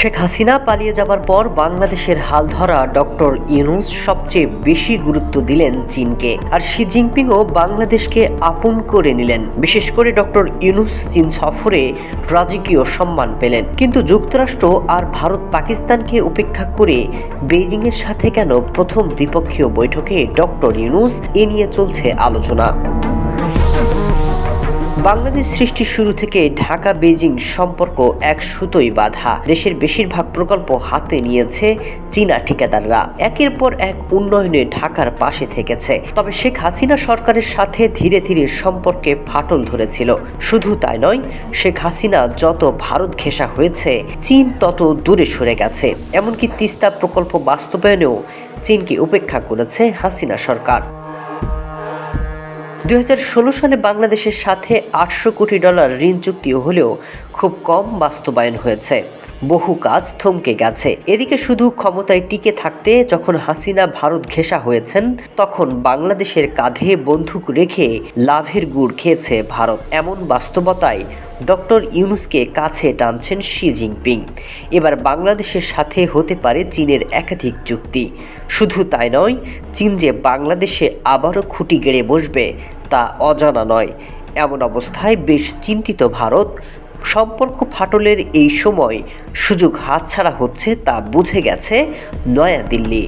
শেখ হাসিনা পালিয়ে যাবার পর বাংলাদেশের হাল ধরা ডক্টর ইউনুস সবচেয়ে বেশি গুরুত্ব দিলেন চীনকে। আর শি জিনপিংও বাংলাদেশকে আপন করে নিলেন। বিশেষ করে ডক্টর ইউনুস চীন সফরে রাজকীয় সম্মান পেলেন। কিন্তু যুক্তরাষ্ট্র আর ভারত পাকিস্তানকে উপেক্ষা করে বেইজিংয়ের সাথে কেন প্রথম দ্বিপক্ষীয় বৈঠকে ডক্টর ইউনুস এ নিয়ে চলছে আলোচনা? বাংলাদেশ সৃষ্টির শুরু থেকে ঢাকা বেজিং সম্পর্ক এক সুতোই বাধা। দেশের বেশিরভাগ প্রকল্প হাতে নিয়েছে চীনা ঠিকাদাররা। একের পর এক উন্নয়নে ঢাকার পাশে থেকেছে। তবে শেখ হাসিনা সরকারের সাথে ধীরে ধীরে সম্পর্কে ফাটল ধরেছিল। শুধু তাই নয়, শেখ হাসিনা যত ভারত ঘেঁষা হয়েছে, চীন তত দূরে সরে গেছে। এমনকি তিস্তা প্রকল্প বাস্তবায়নেও চীনকে উপেক্ষা করেছে হাসিনা সরকার। দুই হাজার ষোলো সালে বাংলাদেশের সাথে আটশো কোটি ডলার ঋণ চুক্তি হলেও খুব কম বাস্তবায়ন হয়েছে। বহু কাজ থমকে গেছে। এদিকে শুধু ক্ষমতায় টিকে থাকতে যখন হাসিনা ভারত ঘেঁষা হয়েছেন, তখন বাংলাদেশের কাঁধে বন্দুক রেখে লাভের গুড় খেয়েছে ভারত। এমন বাস্তবতায় ডক্টর ইউনুসকে কাছে টানছেন শি জিনপিং। এবার বাংলাদেশের সাথে হতে পারে চীনের একাধিক চুক্তি। শুধু তাই নয়, চীন যে বাংলাদেশে আবারও খুঁটি গেড়ে বসবে তা অজানা নয়। এমন অবস্থায় বেশ চিন্তিত ভারত, সম্পর্ক ফাটলের এই সময় সুযোগ হাতছাড়া হচ্ছে তা বুঝে গেছে নয়াদিল্লি।